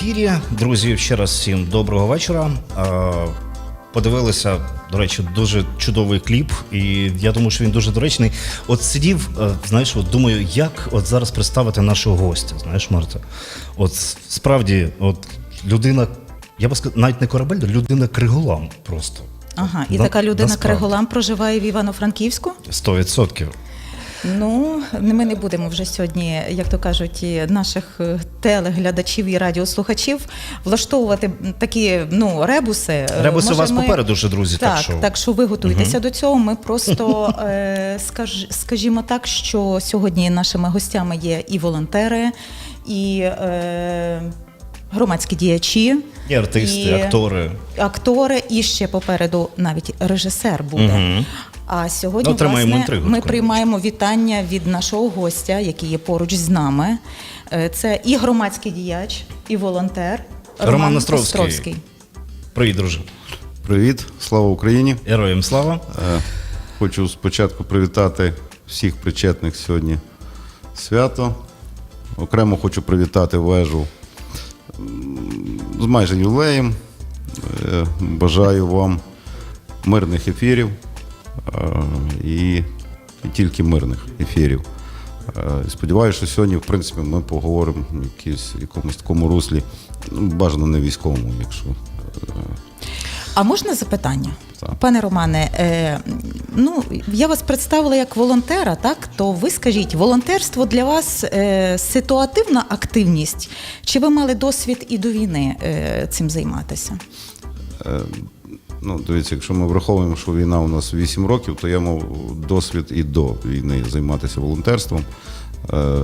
ефірі. Друзі, ще раз всім доброго вечора. Подивилися, до речі, дуже чудовий кліп, і я думаю, що він дуже доречний. От сидів, е, знаєш, от думаю, як от зараз представити нашого гостя. Знаєш, Марта? От справді, от людина, я би сказав, навіть не корабель, людина криголам просто. Ага, і На- така людина. Криголам проживає в Івано-Франківську. Сто відсотків. Ну, ми не будемо вже сьогодні, як то кажуть, і наших е, телеглядачів і радіослухачів влаштовувати такі ну ребуси. Е, Ребуси у вас ми- попереду вже, друзі. Так, Так, що так що ви готуйтеся до цього. Ми просто е, скаж, скажімо так, що сьогодні нашими гостями є і волонтери, і е, громадські діячі, і артисти, актори. актори, і ще попереду навіть режисер буде. Мгм. А сьогодні Ну, власне, інтригу ми приймаємо вітання від нашого гостя, який є поруч з нами. Е, Це і громадський діяч, і волонтер Роман Островський. Привіт, друже. Привіт, слава Україні! Героям слава. Е, Хочу спочатку привітати всіх причетних сьогодні свято. Окремо хочу привітати вежу з майже ювілеєм. Е, Бажаю вам мирних ефірів е, і, тільки мирних ефірів. Е, Сподіваюся, що сьогодні, в принципі, ми поговоримо в якомусь такому руслі, ну, бажано не військовому, якщо А можна запитання? Так. Пане Романе, е, ну я вас представила як волонтера, так то ви скажіть, волонтерство для вас е, ситуативна активність? Чи ви мали досвід і до війни е, цим займатися? Е, Ну, дивіться, якщо ми враховуємо, що війна у нас 8 років, то я мав досвід і до війни займатися волонтерством. Е,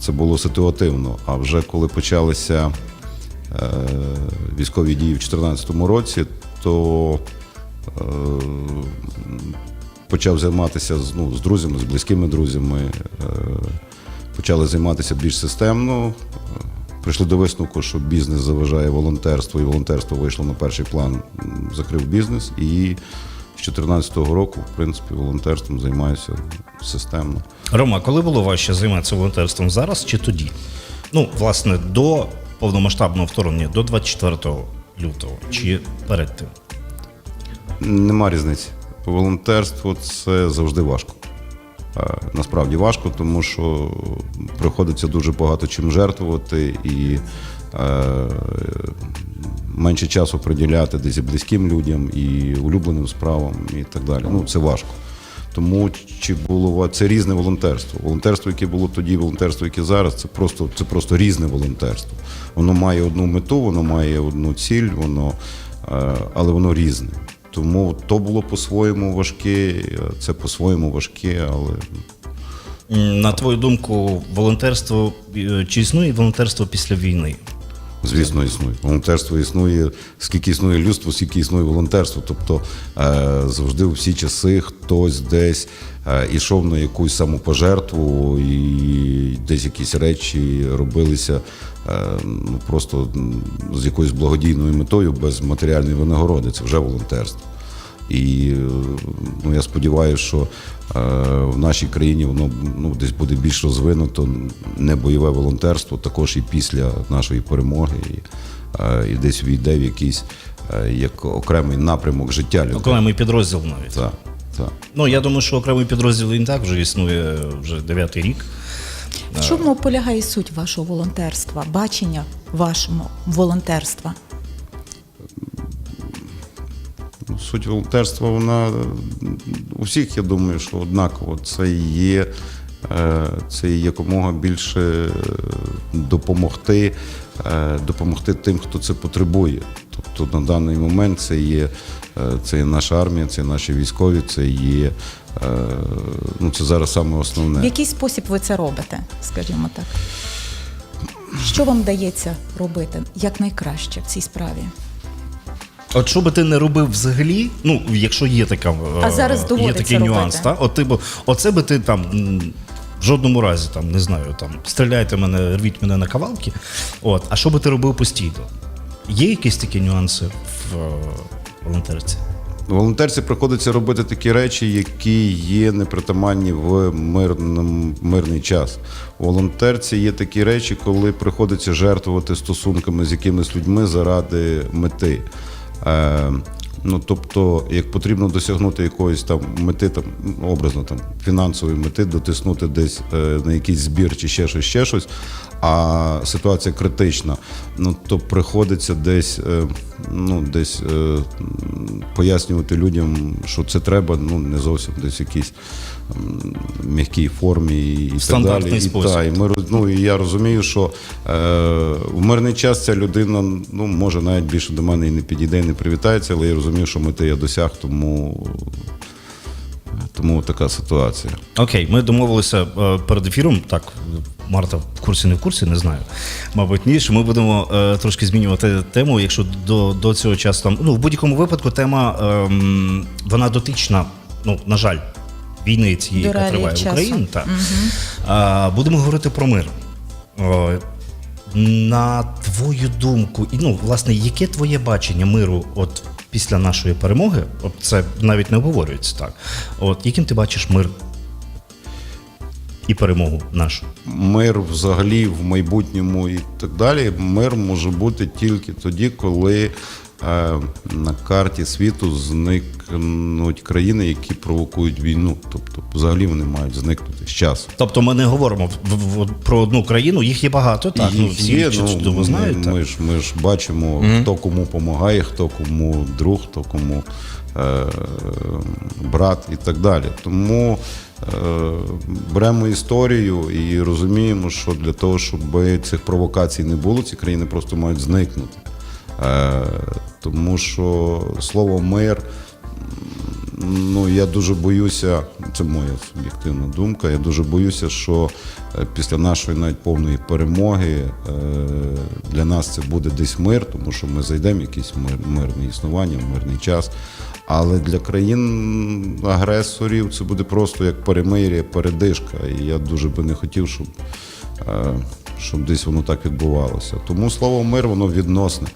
Це було ситуативно. А вже коли почалися військові дії в 2014 році, то е, почав займатися ну, з друзями, з близькими друзями. е, Почали займатися більш системно. Е, Прийшли до висновку, що бізнес заважає волонтерству, і волонтерство вийшло на перший план, закрив бізнес. І з 2014 року, в принципі, волонтерством займаюся системно. Рома, коли було важче займатися волонтерством зараз чи тоді? Ну, власне, до повномасштабного вторгнення, до 24 лютого, чи перед тим? Нема різниці. Волонтерство це завжди важко. Насправді важко, тому що приходиться дуже багато чим жертвувати і е, менше часу приділяти десь близьким людям, і улюбленим справам, і так далі. Ну, це важко. Тому чи було це різне волонтерство. Волонтерство, яке було тоді, волонтерство, яке зараз, це просто це просто різне волонтерство. Воно має одну мету, воно має одну ціль, воно, е, але воно різне. Тому то було по-своєму важке, це по-своєму важке, але На твою думку, волонтерство е, чи існує волонтерство після війни? Звісно, існує. Волонтерство існує, скільки існує людство, скільки існує волонтерство. Тобто е, завжди у всі часи хтось десь е, ішов на якусь самопожертву, і десь якісь речі робилися е, ну, просто з якоюсь благодійною метою, без матеріальної винагороди. Це вже волонтерство. І ну, я сподіваюся, що е, в нашій країні воно ну, десь буде більш розвинуто, не бойове волонтерство, також і після нашої перемоги, і, е, і десь війде в якийсь е, як окремий напрямок життя людей. Окремий підрозділ навіть. Так, так. Ну, я думаю, що окремий підрозділ він так вже існує вже дев'ятий рік. В чому полягає суть вашого волонтерства, бачення вашого волонтерства? Суть волонтерства, вона е, у всіх, я думаю, що однаково. Це є, е, це якомога більше е, допомогти, допомогти тим, хто це потребує. Тобто на даний момент це є, це є наша армія, це є наші військові, це є ну, це зараз саме В основне. який спосіб ви це робите, скажімо так? Що вам вдається робити якнайкраще в цій справі? От що би ти не робив взагалі, ну якщо є така е, А зараз є доводиться такий нюанс, робити. та от ти б оце би ти там м, в жодному разі там не знаю, там стріляйте мене, рвіть мене на кавалки. От, а що би ти робив постійно? Є якісь такі нюанси в е, волонтерці? волонтерці приходиться робити такі речі, які є непритаманні в мирним, мирний час. У волонтерці є такі речі, коли приходиться жертвувати стосунками з якимись людьми заради мети. Е, Ну, тобто, як потрібно досягнути якоїсь там мети, там образно там фінансової мети, дотиснути десь е, на якийсь збір чи ще щось, ще щось, а ситуація критична, ну то приходиться десь, е, ну десь е, пояснювати людям, що це треба, ну не зовсім десь м, м'якій формі і, і так далі. І, та, і ми ну, і я розумію, що е, в мирний час ця людина ну, може навіть більше до мене і не підійде, і не привітається, але я розумію, що мети я досяг, тому, тому така ситуація. Окей, ми домовилися е, перед ефіром. Так, Марта в курсі не в курсі, не знаю. Мабуть, ні, що ми будемо е, трошки змінювати тему. Якщо до, до цього часу там. Ну, в будь-якому випадку тема ем, вона дотична, ну, на жаль, війни цієї, яка триває в. Україні. Так. А, будемо говорити про мир. На твою думку, і ну, власне, яке твоє бачення миру от після нашої перемоги? От це навіть не обговорюється так. От яким ти бачиш мир і перемогу нашу? Мир взагалі в майбутньому і так далі. Мир може бути тільки тоді, коли е, на карті світу зникнуть країни, які провокують війну. Тобто, взагалі вони мають зникнути з часу. Тобто ми не говоримо про одну країну, їх є багато, так ну всі є, чи- ну, ми, знають. так. Ми ж, ми ж бачимо, хто кому допомагає, хто кому друг, хто кому е, брат і так далі. Тому е, беремо історію і розуміємо, що для того, щоб цих провокацій не було, ці країни просто мають зникнути. Тому що слово мир. Ну, я дуже боюся, це моя суб'єктивна думка. Я дуже боюся, що е, після нашої навіть повної перемоги е, для нас це буде десь мир, тому що ми зайдемо в якесь мир, мирне існування, мирний час. Але для країн агресорів це буде просто як перемир'я, передишка. І я дуже би не хотів, щоб, е, щоб десь воно так відбувалося. Тому слово мир, воно відносне.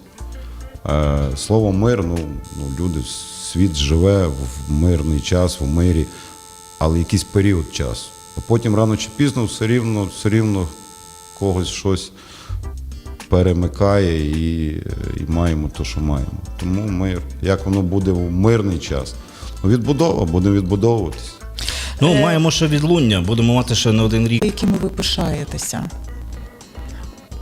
Е, Слово мир, ну, ну люди, світ живе в мирний час, в мирі, але якийсь період часу. А потім рано чи пізно все рівно, все рівно когось щось перемикає і, і маємо те, що маємо. Тому мир. Як воно буде в мирний час? Ну, відбудова, будемо відбудовуватись. Ну, Е, маємо ще відлуння, будемо мати ще не один рік. якими ви пишаєтеся.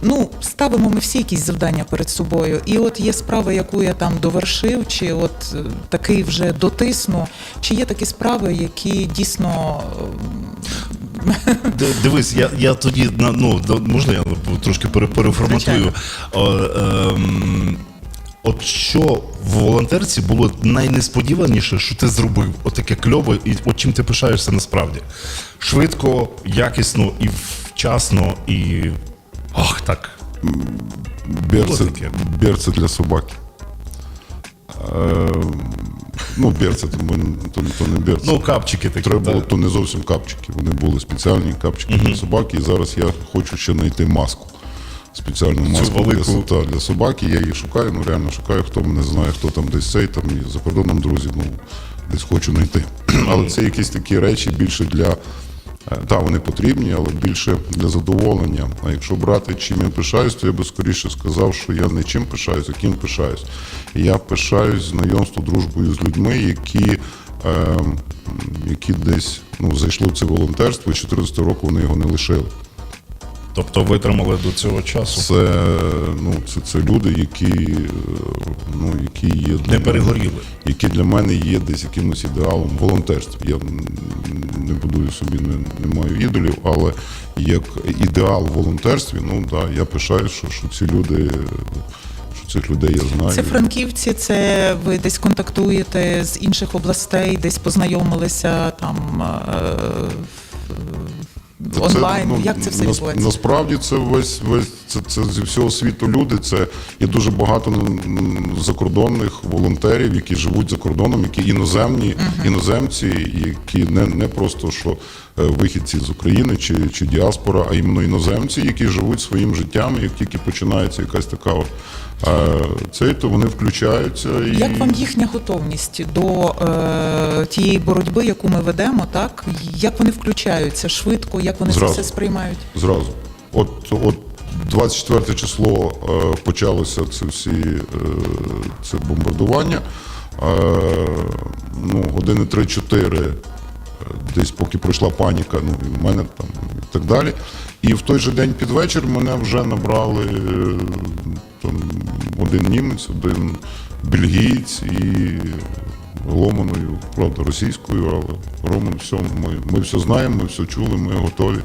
Ну, ставимо ми всі якісь завдання перед собою. І от є справа, яку я там довершив, чи от е, такий вже дотисну, чи є такі справи, які дійсно Дивись, я, я тоді ну можна я трошки переформатую. Ем, от що в волонтерці було найнесподіваніше, що ти зробив? От таке кльове, і от чим ти пишаєшся насправді? Швидко, якісно і вчасно, і. Ах, так. Берці, Було берці для собаки. Е, ну, берці, то, ми- то, то не берці. Ну, капчики такі. Треба було, то не зовсім капчики. Вони були спеціальні капчики для собаки. І зараз я хочу ще знайти маску. Спеціальну маску для, велику. та, для собаки. Я її шукаю, ну реально шукаю, хто мене знає, хто там десь цей, там і за кордоном друзі, ну десь хочу знайти. Але це якісь такі речі більше для. Е, Та, вони потрібні, але більше для задоволення. А якщо брати, чим я пишаюсь, то я би скоріше сказав, що я не чим пишаюсь, а ким пишаюсь. Я пишаюсь знайомством, дружбою з людьми, які, е, які десь ну, зайшли в це волонтерство, і 14 року вони його не лишили. Тобто витримали до цього часу. Це, ну, це, це люди, які, ну, які є для Не перегоріли. які для мене є десь якимось ідеалом в волонтерстві. Я не будую собі, не, не маю ідолів, але як ідеал в волонтерстві, ну да, я пишаю, що, що ці люди, що цих людей я знаю. це франківці, це ви десь контактуєте з інших областей, десь познайомилися там е, Онлайн. ну, Як це все відбувається? Насправді це весь весь це, це зі всього світу люди. Це є дуже багато закордонних волонтерів, які живуть за кордоном, які іноземні, іноземці, які не, не просто що е, вихідці з України чи, чи діаспора, а іменно іноземці, які живуть своїм життям, як тільки починається якась така от е, цей, то вони включаються і Як вам їхня готовність до е, тієї боротьби, яку ми ведемо, так як вони включаються швидко, як вони Зразу. це все сприймають? зразу. От, от 24 число е, почалося це всі е, це бомбардування. Е, ну, години 3-4, е, десь поки пройшла паніка, ну і в мене там і так далі. І в той же день під вечір мене вже набрали там, один німець, один бельгієць і ломаною, правда, російською, але Роман, все, ми, ми все знаємо, ми все чули, ми готові.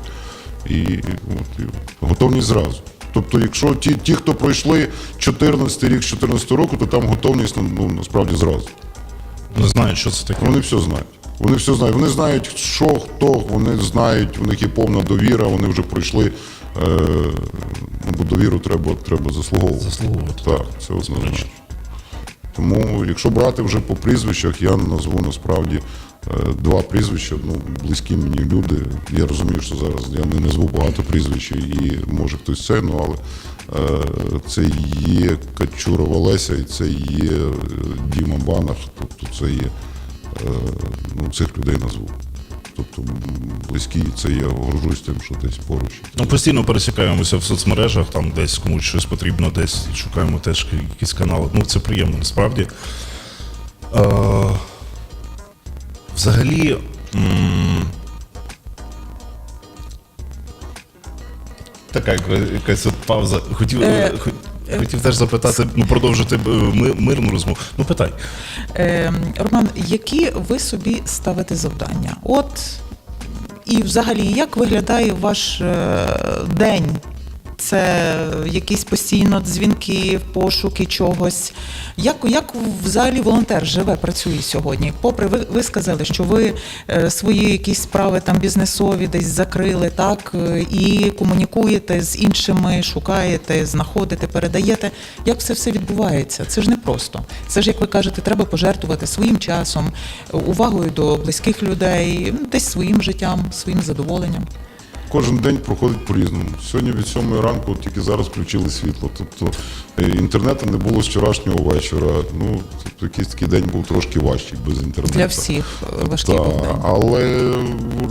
І, от, і готовність зразу. Тобто, якщо ті, ті, хто пройшли 14 рік, з 14 року, то там готовність ну, ну, насправді зразу. Не знаю, що це таке. Вони все знають. Вони все знають. Вони знають, що, хто, вони знають, у них є повна довіра, вони вже пройшли. Е, ну, бо довіру треба, треба заслуговувати. Заслуговувати, Так, це однозначно. Тому, якщо брати вже по прізвищах, я назву насправді е, два прізвища, ну, близькі мені люди. Я розумію, що зараз я не назву багато прізвищ, і може хтось це, ну але е, це є Качурова Леся і це є е, Діма Банах, тобто це є ну, цих людей назву. Тобто близькі, це я горжусь тим, що десь поруч. Ну, постійно пересікаємося в соцмережах, там десь комусь щось потрібно, десь шукаємо теж якісь канали. Ну, це приємно насправді. Е, взагалі. м, Така яка- якась от пауза. Хотів, Е, хо- хотів теж запитати, ну, продовжити е, ми- мирну розмову. Ну, питай. Е, Роман, які ви собі ставите завдання? От і взагалі, як виглядає ваш е, день? Це якісь постійно дзвінки, пошуки чогось. Як, як взагалі волонтер живе, працює сьогодні? Попри ви, ви сказали, що ви е, свої якісь справи там бізнесові десь закрили, так е, і комунікуєте з іншими, шукаєте, знаходите, передаєте. Як це все відбувається? Це ж не просто. Це ж, як ви кажете, треба пожертвувати своїм часом, увагою до близьких людей, десь своїм життям, своїм задоволенням. Кожен день проходить по-різному. Сьогодні від 7 ранку тільки зараз включили світло. Тобто е, інтернету не було з вчорашнього вечора. Ну, тобто якийсь такий день був трошки важчий без інтернету. Для всіх важкий Та, був день. але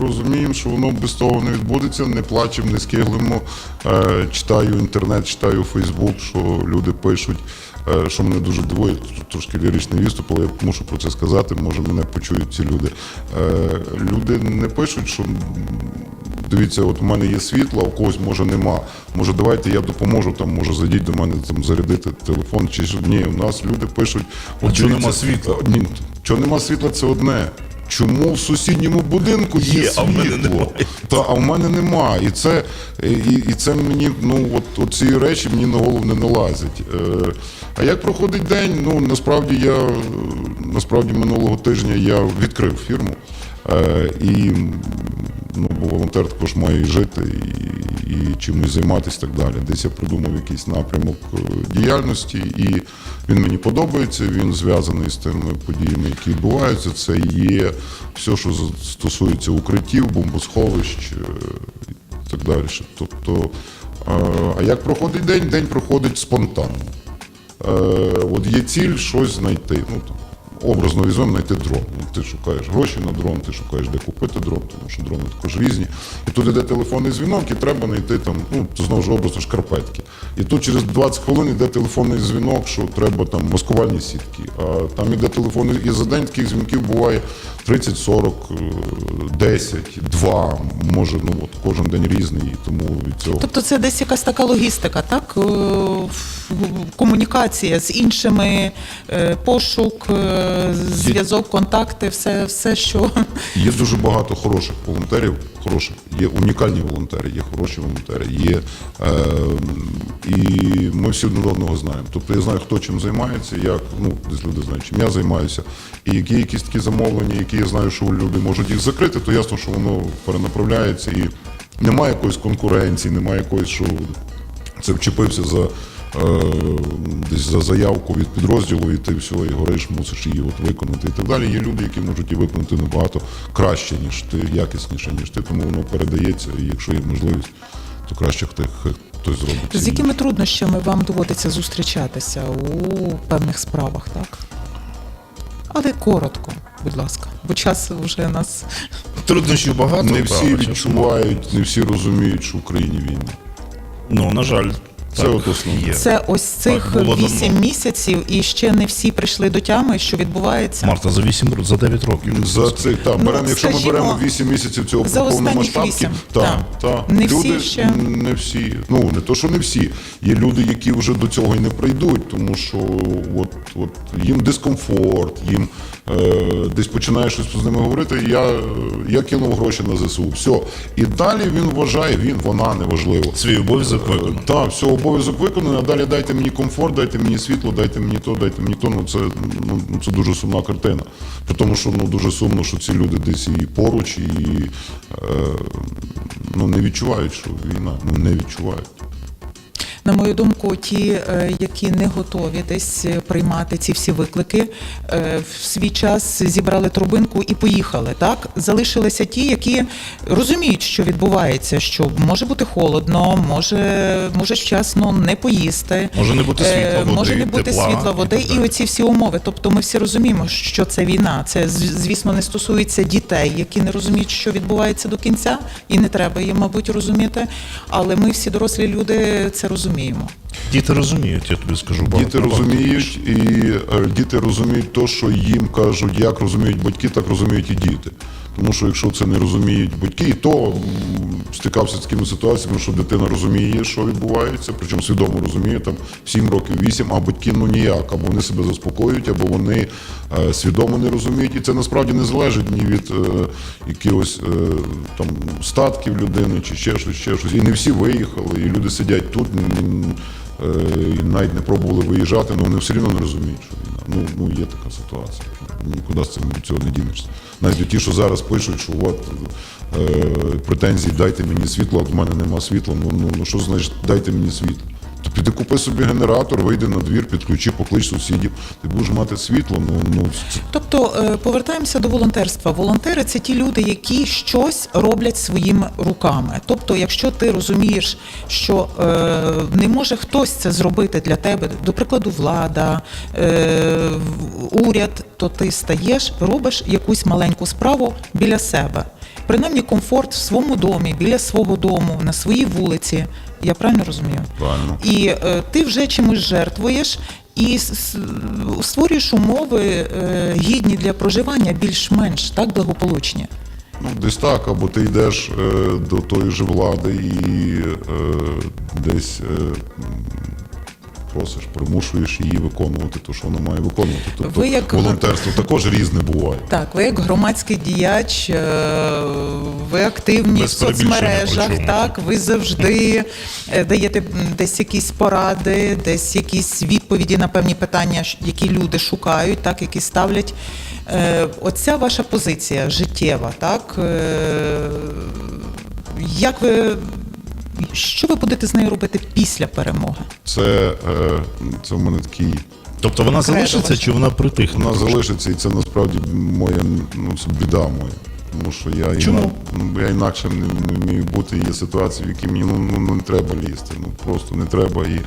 розуміємо, що воно без того не відбудеться, не плачемо, не скиглимо. Е, читаю інтернет, читаю Фейсбук, що люди пишуть, що мене дуже дивує, трошки ліричний виступ, але я мушу про це сказати, може мене почують ці люди. Е, люди не пишуть, що дивіться, от у мене є світло, а у когось може нема. Може, давайте я допоможу, там, може, зайдіть до мене там зарядити телефон. Чи що. ні, у нас люди пишуть. А чого нема світла? е, Ні, чого нема світла, це одне. Чому в сусідньому будинку є, Є, а в мене немає. Та, а в мене нема. І це, і, і це мені, ну, от, от ці речі мені на голову не налазять. Е, а як проходить день? Ну, насправді я насправді минулого тижня я відкрив фірму. Е, і ну, бо волонтер також має і жити і, і чимось займатися так далі. Десь я придумав якийсь напрямок е, діяльності, і він мені подобається. Він зв'язаний з тими подіями, які відбуваються. Це є все, що стосується укриттів, бомбосховищ е, і так далі. Тобто, е, а як проходить день? День проходить спонтанно. От є ціль щось знайти. Ну, там, образно візьмемо знайти дрон. Ну, ти шукаєш гроші на дрон, ти шукаєш, де купити дрон, тому що дрони також різні. І тут іде телефонний дзвінок, і треба знайти там, ну, знову ж образно шкарпетки. І тут через 20 хвилин йде телефонний дзвінок, що треба там маскувальні сітки. А там іде телефонний, і за день таких дзвінків буває 30, 40, е, 10, 2, може, ну от кожен день різний, тому від цього. Тобто це десь якась така логістика, так? Е, Комунікація з іншими, е, пошук, е, зв'язок, контакти, все, все, що Є дуже багато хороших волонтерів, хороших, є унікальні волонтери, є хороші волонтери, є е, і ми всі один одного знаємо. Тобто я знаю, хто чим займається, як ну десь люди знають, чим я займаюся, і які якісь такі замовлення, які я знаю, що люди можуть їх закрити, то ясно, що воно перенаправляється і немає якоїсь конкуренції, немає якоїсь, що це вчепився за десь за заявку від підрозділу, і ти все, і гориш, мусиш її от виконати і так далі. Є люди, які можуть її виконати набагато краще, ніж ти, якісніше, ніж ти, тому воно передається, і якщо є можливість, то краще хто- хтось зробить. З якими труднощами вам доводиться зустрічатися у певних справах, так? Але коротко, будь ласка, бо час вже нас Труднощів багато. Не всі відчувають, не всі розуміють, що в Україні війна. Ну, на жаль, Це так от є. це ось цих було давно. вісім місяців, і ще не всі прийшли до тями, що відбувається. Марта за 8 років, за 9 років. За цих так, Ну, беремо, якщо ми беремо 8 місяців цього повномасштабки, так, так. так, Не всі ще. не всі. Ну не то, що не всі. Є люди, які вже до цього і не прийдуть, тому що от, от їм дискомфорт, їм е, десь починає щось з ними говорити. Я, е, я кинув гроші на ЗСУ. Все. І далі він вважає, він, вона неважливо. Свій обов'язок виконано. Так, все, обов'язок виконаний, а далі дайте мені комфорт, дайте мені світло, дайте мені то, дайте мені то. Ну це, ну, це дуже сумна картина. При тому, що ну, дуже сумно, що ці люди десь і поруч, і е, ну, не відчувають, що війна. Ну не відчувають. На мою думку, ті, е, які не готові десь е, приймати ці всі виклики, е, в свій час зібрали трубинку і поїхали. Так залишилися ті, які розуміють, що відбувається, що може бути холодно, може, може вчасно не поїсти. Може не бути світла, води, може не бути тепла світла, води так і, оці всі умови. Тобто ми всі розуміємо, що це війна. Це звісно не стосується дітей, які не розуміють, що відбувається до кінця, і не треба їм, мабуть, розуміти. Але ми всі дорослі люди це розуміємо. Діти розуміють, я тобі скажу. Діти багато- багато розуміють, і е, діти розуміють то, що їм кажуть, як розуміють батьки, так розуміють і діти. Тому що якщо це не розуміють батьки, і то м, стикався з такими ситуаціями, що дитина розуміє, що відбувається, причому свідомо розуміє там 7 років, 8, а батьки ну ніяк, або вони себе заспокоюють, або вони е, свідомо не розуміють. І це насправді не залежить ні від е, якихось е, там статків людини чи ще щось, ще щось. І не всі виїхали, і люди сидять тут. Ні, е, і навіть не пробували виїжджати, але вони все одно не розуміють, що війна. Ну, ну є така ситуація. Нікуди з цим від цього не дінешся. Навіть ті, що зараз пишуть, що от е, претензії дайте мені світло, а в мене нема світла. Ну, ну, ну що значить дайте мені світло? Піди купи собі генератор, вийди на двір, підключи, поклич сусідів. Ти будеш мати світло. Ну, ну Тобто е, повертаємося до волонтерства. Волонтери це ті люди, які щось роблять своїми руками. Тобто, якщо ти розумієш, що е, не може хтось це зробити для тебе, до прикладу, влада, е, уряд, то ти стаєш, робиш якусь маленьку справу біля себе. Принаймні комфорт в своєму домі, біля свого дому, на своїй вулиці. Я правильно розумію? Правильно. І е, ти вже чимось жертвуєш і с- створюєш умови е, гідні для проживання, більш-менш так благополучні. Ну, десь так, або ти йдеш е, до тої ж влади і е, десь е, м, просиш, примушуєш її виконувати те, що вона має виконувати. Тобто Ви як- волонтерство також різне буває. Так, ви як громадський діяч, е, ви активні Без в соцмережах, так, ви завжди е, даєте десь якісь поради, десь якісь відповіді на певні питання, які люди шукають, так, які ставлять. Е, Оця ваша позиція життєва, так? Як ви, що ви будете з нею робити після перемоги? Це, е, це в мене такий. Тобто вона Кредо залишиться ваше. чи вона притихне? Вона трошки? залишиться, і це насправді моя ну, це біда моя. Тому що я, Чому? іна- ну, я інакше не, не вмію бути. Є ситуації, в які мені ну, ну, не треба лізти. Ну просто не треба. І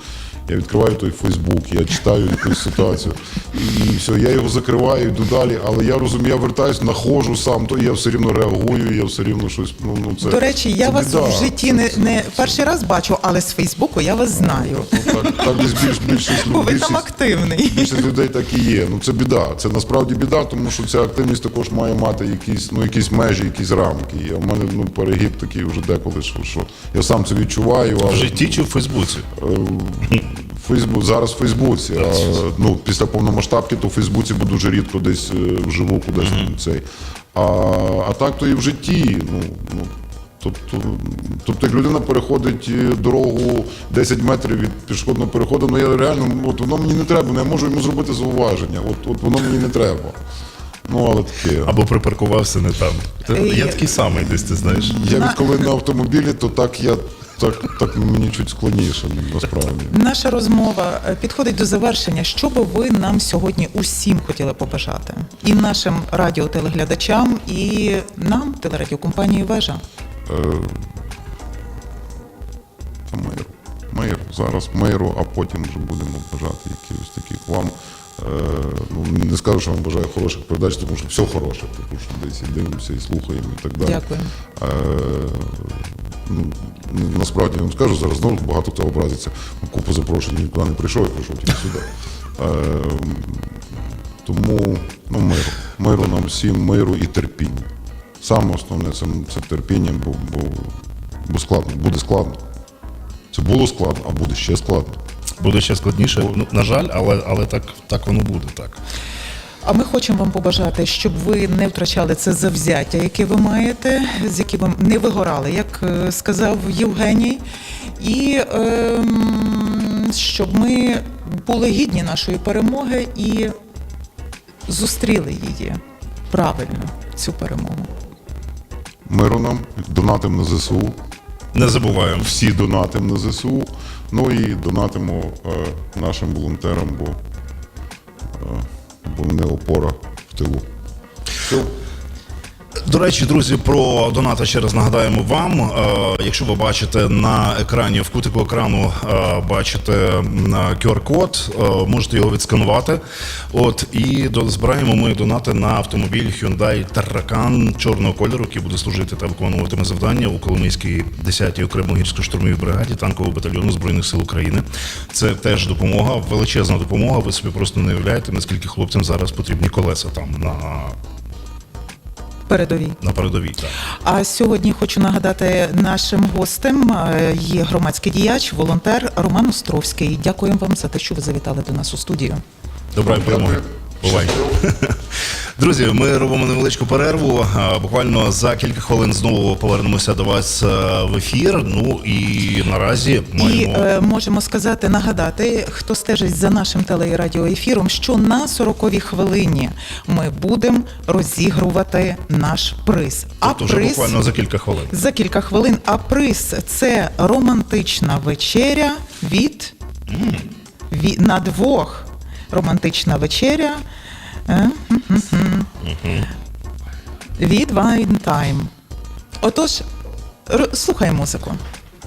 я відкриваю той Фейсбук, я читаю якусь ситуацію, і все, я його закриваю, йду далі. Але я розумію, я вертаюсь, нахожу сам, то я все рівно реагую, я все рівно щось. Ну, ну, це, До речі, я це вас біда. в житті не, не перший раз бачу, але з Фейсбуку я вас знаю. Ну, так, так десь більш, більшість, Бо ви більшість, там активний. Більшість людей так і є. Ну це біда. Це насправді біда, тому що ця активність також має мати якісь, ну, якісь межі, якісь рамки. І в мене ну, перегиб такий вже деколи, що, що я сам це відчуваю. В житті чи в Фейсбуці? Фейсбук, зараз в Фейсбуці. А, ну, після повномасштабки, то в Фейсбуці, бо дуже рідко десь е, вживу кудись цей. А, а так то і в житті. Ну, ну, Тобто, тобто, як людина переходить е, дорогу 10 метрів від пішохідного переходу, ну я реально, от воно мені не треба, ну, я можу йому зробити зауваження. От, от воно мені не треба. Ну, але таке. Або припаркувався не там. Е, Я такий самий десь, ти знаєш. Я відколи на автомобілі, то так я так, так мені чуть складніше насправді. Наша розмова е, підходить до завершення. Що би ви нам сьогодні усім хотіли побажати? І нашим радіотелеглядачам, і нам, телерадіокомпанії Вежа. Е, Та миру. Мир. Зараз миру, а потім вже будемо бажати якихось таких вам. Ну, не скажу, що вам бажаю хороших передач, тому що все хороше, тому що десь і дивимося, і слухаємо, і так далі. Дякую. Е, ну, насправді я вам скажу, зараз знову багато хто образиться. Купу запрошень нікуди не прийшов, я прийшов тільки сюди. Е, тому ну, миру. Миру нам всім, миру і терпіння. Саме основне це, це терпіння, бо, бо, бо складно, буде складно. Це було складно, а буде ще складно. Буде ще складніше. Ну, на жаль, але, але так, так воно буде. Так. А ми хочемо вам побажати, щоб ви не втрачали це завзяття, яке ви маєте, з яким ви не вигорали, як е, сказав Євгеній, і ем, щоб ми були гідні нашої перемоги і зустріли її правильно, цю перемогу. Миру нам, донатимо на ЗСУ. Не забуваємо. Всі донатимо на ЗСУ. Ну і донатимо е, нашим волонтерам, бо, е, бо вони опора в тилу. До речі, друзі, про донати ще раз нагадаємо вам. Е, якщо ви бачите на екрані, в кутику екрану е, бачите QR-код, е, можете його відсканувати. От і збираємо ми донати на автомобіль Hyundai Terracan чорного кольору, який буде служити та виконуватиме завдання у Коломийській 10-й окремо гірсько-штурмовій бригаді танкового батальйону збройних сил України. Це теж допомога, величезна допомога. Ви собі просто не уявляєте, наскільки хлопцям зараз потрібні колеса там на, Передовій. на передовій. Так. А сьогодні хочу нагадати нашим гостем е, є громадський діяч, волонтер Роман Островський. Дякуємо вам за те, що ви завітали до нас у студію. Добра перемоги. Бувай. Друзі, ми робимо невеличку перерву. Буквально за кілька хвилин знову повернемося до вас е, в ефір. Ну і наразі І е, можемо сказати, нагадати, хто стежить за нашим телерадіоефіром, що на 40-й хвилині ми будемо розігрувати наш приз. А Тобто вже приз буквально за кілька хвилин. за кілька хвилин. А приз це романтична вечеря від, від на двох. Романтична вечеря. Е. Від Wine Time. Отож, р- слухай музику.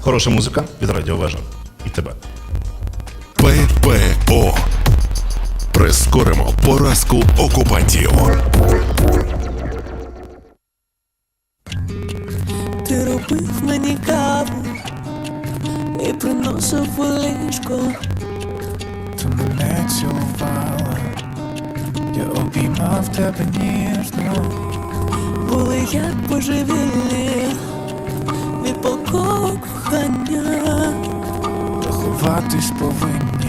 Хороша музика від радіовежа. І тебе. ППО. Прискоримо поразку окупантів. Ти робив мені каву і приносив у. Ти мене цілувала, я обіймав тебе ніжно, Були як божевільні від полкового кохання. та ховатись повинні